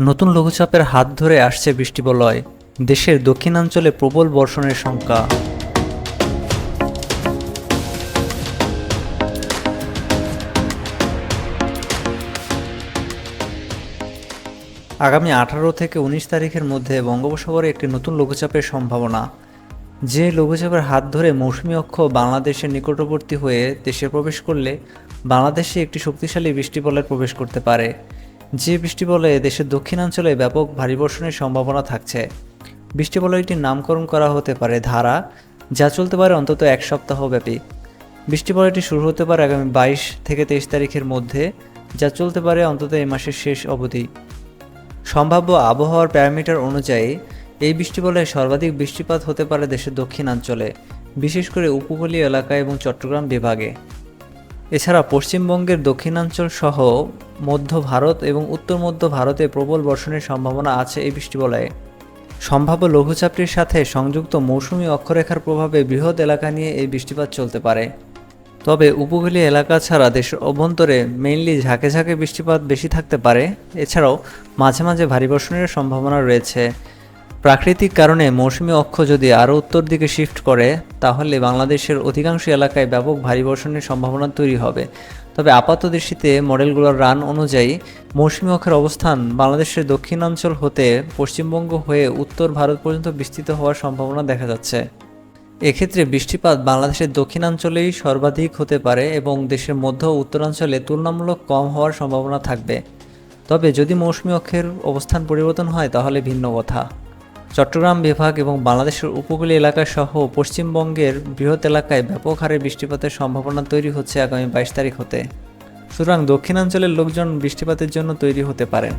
নতুন লঘুচাপের হাত ধরে আসছে বৃষ্টিবলয় দেশের দক্ষিণাঞ্চলে প্রবল বর্ষণের শঙ্কা। আগামী আঠারো থেকে উনিশ তারিখের মধ্যে বঙ্গোপসাগরে একটি নতুন লঘুচাপের সম্ভাবনা। যে লঘুচাপের হাত ধরে মৌসুমি অক্ষ বাংলাদেশের নিকটবর্তী হয়ে দেশে প্রবেশ করলে বাংলাদেশে একটি শক্তিশালী বৃষ্টিবলয় প্রবেশ করতে পারে। যে বৃষ্টিবলয়ে দেশের দক্ষিণাঞ্চলে ব্যাপক ভারী বর্ষণের সম্ভাবনা থাকছে। বৃষ্টিবলয়টির নামকরণ করা হতে পারে ধারা, যা চলতে পারে অন্তত এক সপ্তাহ ব্যাপী। বৃষ্টিবলয়টি শুরু হতে পারে আগামী বাইশ থেকে তেইশ তারিখের মধ্যে, যা চলতে পারে অন্তত এই মাসের শেষ অবধি। সম্ভাব্য আবহাওয়ার প্যারামিটার অনুযায়ী, এই বৃষ্টিবলয়ে সর্বাধিক বৃষ্টিপাত হতে পারে দেশের দক্ষিণাঞ্চলে, বিশেষ করে উপকূলীয় এলাকা এবং চট্টগ্রাম বিভাগে। এছাড়া পশ্চিমবঙ্গের দক্ষিণাঞ্চল সহ মধ্য ভারত এবং উত্তর মধ্য ভারতে প্রবল বর্ষণের সম্ভাবনা আছে এই বৃষ্টিবলয়ে। সম্ভাব্য লঘুচাপটির সাথে সংযুক্ত মৌসুমী অক্ষরেখার প্রভাবে বৃহৎ এলাকা নিয়ে এই বৃষ্টিপাত চলতে পারে। তবে উপকূলীয় এলাকা ছাড়া দেশের অভ্যন্তরে মেইনলি ঝাঁকে ঝাঁকে বৃষ্টিপাত বেশি থাকতে পারে। এছাড়াও মাঝে মাঝে ভারী বর্ষণের সম্ভাবনা রয়েছে। প্রাকৃতিক কারণে মৌসুমী অক্ষ যদি আরও উত্তর দিকে শিফট করে, তাহলে বাংলাদেশের অধিকাংশ এলাকায় ব্যাপক ভারী বর্ষণের সম্ভাবনা তৈরি হবে। তবে আপাত দৃষ্টিতে মডেলগুলোর রান অনুযায়ী মৌসুমী অক্ষের অবস্থান বাংলাদেশের দক্ষিণাঞ্চল হতে পশ্চিমবঙ্গ হয়ে উত্তর ভারত পর্যন্ত বিস্তৃত হওয়ার সম্ভাবনা দেখা যাচ্ছে। এক্ষেত্রে বৃষ্টিপাত বাংলাদেশের দক্ষিণাঞ্চলেই সর্বাধিক হতে পারে এবং দেশের মধ্য উত্তরাঞ্চলে তুলনামূলক কম হওয়ার সম্ভাবনা থাকবে। তবে যদি মৌসুমী অক্ষের অবস্থান পরিবর্তন হয়, তাহলে ভিন্ন কথা। চট্টগ্রাম বিভাগ এবং বাংলাদেশের উপকূলীয় এলাকা সহ পশ্চিমবঙ্গের বৃহৎ এলাকায় ব্যাপক হারে বৃষ্টিপাতের সম্ভাবনা তৈরি হচ্ছে আগামী বাইশ তারিখ হতে। সুতরাং দক্ষিণাঞ্চলের লোকজন বৃষ্টিপাতের জন্য তৈরি হতে পারেন।